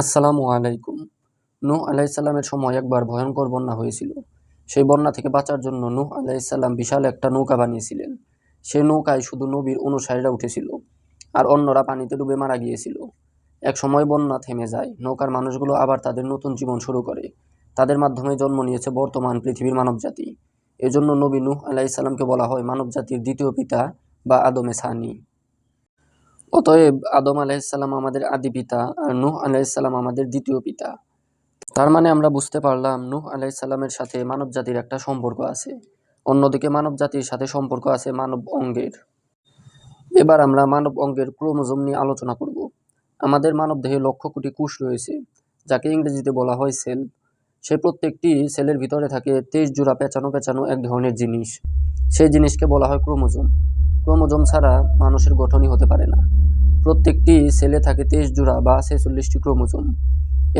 আসসালামু আলাইকুম। নূহ আলাইসাল্লামের সময় একবার ভয়ঙ্কর বন্যা হয়েছিল। সেই বন্যা থেকে বাঁচার জন্য নূহ আলাইসাল্লাম বিশাল একটা নৌকা বানিয়েছিলেন। সেই নৌকায় শুধু নবীর অনুসারীরা উঠেছিল আর অন্যরা পানিতে ডুবে মারা গিয়েছিল। এক সময় বন্যা থেমে যায়, নৌকার মানুষগুলো আবার তাদের নতুন জীবন শুরু করে। তাদের মাধ্যমে জন্ম নিয়েছে বর্তমান পৃথিবীর মানবজাতি। এজন্য নবী নূহ আলাইসাল্লামকে বলা হয় মানবজাতির দ্বিতীয় পিতা বা আদমে সানি। অতএব আদম আলাইসাল্লাম আমাদের আদি পিতা আর নুহ আলাইসাল্লাম আমাদের দ্বিতীয় পিতা। তার মানে আমরা বুঝতে পারলাম নুহ আলাইসাল্লামের সাথে মানব জাতির একটা সম্পর্ক আছে। অন্যদিকে মানব জাতির সাথে সম্পর্ক আছে মানব অঙ্গের। এবার আমরা মানব অঙ্গের ক্রোমোজোম নিয়ে আলোচনা করব। আমাদের মানব দেহে লক্ষ কোটি কোষ রয়েছে, যাকে ইংরেজিতে বলা হয় সেল। সে প্রত্যেকটি সেলের ভিতরে থাকে তেইশ জোড়া পেঁচানো পেঁচানো এক ধরনের জিনিস। সেই জিনিসকে বলা হয় ক্রোমোজোম। ক্রোমোজোম ছাড়া মানুষের গঠনই হতে পারে না। প্রত্যেকটি সেলে থাকে তেইশ জোড়া বা ছেচল্লিশটি ক্রোমোজোম।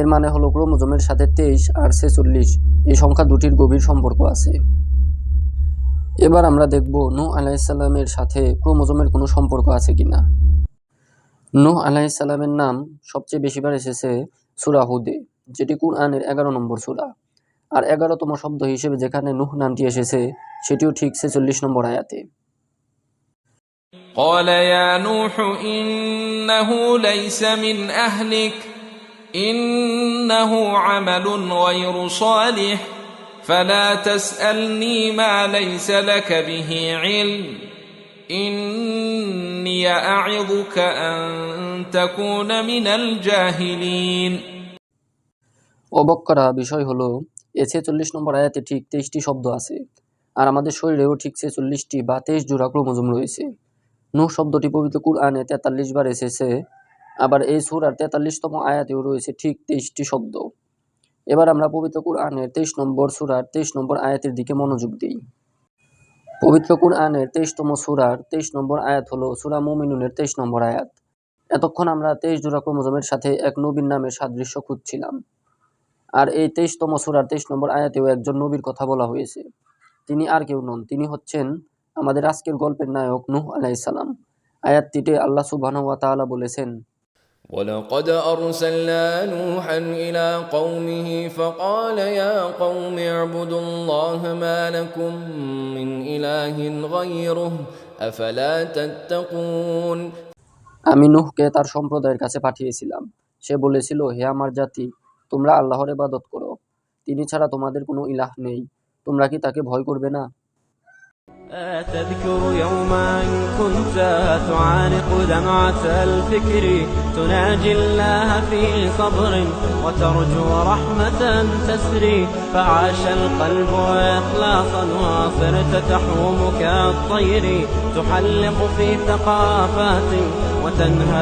এর মানে হলো ক্রোমোজোমের সাথে তেইশ আর ছেচল্লিশ, এই সংখ্যা দুটির গভীর সম্পর্ক আছে। এবার আমরা দেখব নূহ আলাইসাল্লামের সাথে ক্রোমোজোমের কোনো সম্পর্ক আছে কিনা। নূহ আলাইসাল্লামের নাম সবচেয়ে বেশিবার এসেছে সুরা হুদে, যেটি কুরআনের এগারো নম্বর সুরা। আর এগারোতম শব্দ হিসেবে যেখানে নূহ নামটি এসেছে, সেটিও ঠিক ছেচল্লিশ নম্বর আয়াতে। قال يا نوح إنه ليس من أهلك إنه عمل غير صالح فلا تسألني ما ليس لك به علم إني أعظك أن تكون من الجاهلين অবাক করা বিষয় হলো এ ছেচল্লিশ নম্বর আয়াতে ঠিক তেইশটি শব্দ আছে আর আমাদের শরীরেও ঠিক ছেচল্লিশটি বা তেইশ জোড়া ক্রোমোজোম রয়েছে নূহ শব্দটি পবিত্র কুরআনে তেতাল্লিশ বার এসেছে। আবার এই সুরার তেতাল্লিশতম আয়াতেও রয়েছে ঠিক তেইশটি শব্দ। এবার আমরা পবিত্র কুরআনের তেইশ নম্বর সুরার তেইশ নম্বর আয়াতের দিকে মনোযোগ দিই। পবিত্র কুরআনের তেইশতম সুরার তেইশ নম্বর আয়াত হলো সুরা মুমিনুনের তেইশ নম্বর আয়াত। এতক্ষণ আমরা তেইশ জোড়া ক্রোমোজোমের সাথে এক নবীর নামের সাদৃশ্য খুঁজছিলাম। আর এই তেইশতম সুরার তেইশ নম্বর আয়াতেও একজন নবীর কথা বলা হয়েছে। তিনি আর কেউ নন, তিনি হচ্ছেন আমাদের আজকের গল্পের নায়ক নূহ আলাইসালাম আয়াতটিতে আল্লাহ সুবহানাহু ওয়া তাআলা বলেছেন ولقد أرسلنا نوحا إلى قومه فقال يا قوم اعبدوا الله ما لكم من إله غيره أفلا تتقون আমি নূহকে তার সম্প্রদায়ের কাছে পাঠিয়েছিলাম সে বলেছিল হে আমার জাতি তোমরা আল্লাহর ইবাদত করো তিনি ছাড়া তোমাদের কোনো ইলাহ নেই তোমরা কি তাকে ভয় করবে না تذكر يوما كنت تعانق دمعة الفكر تناجي الله في صبر وترجو رحمة تسري فعاش القلب إخلاصا وصرت تحوم كالطير تحلق في ثقافات وتنهى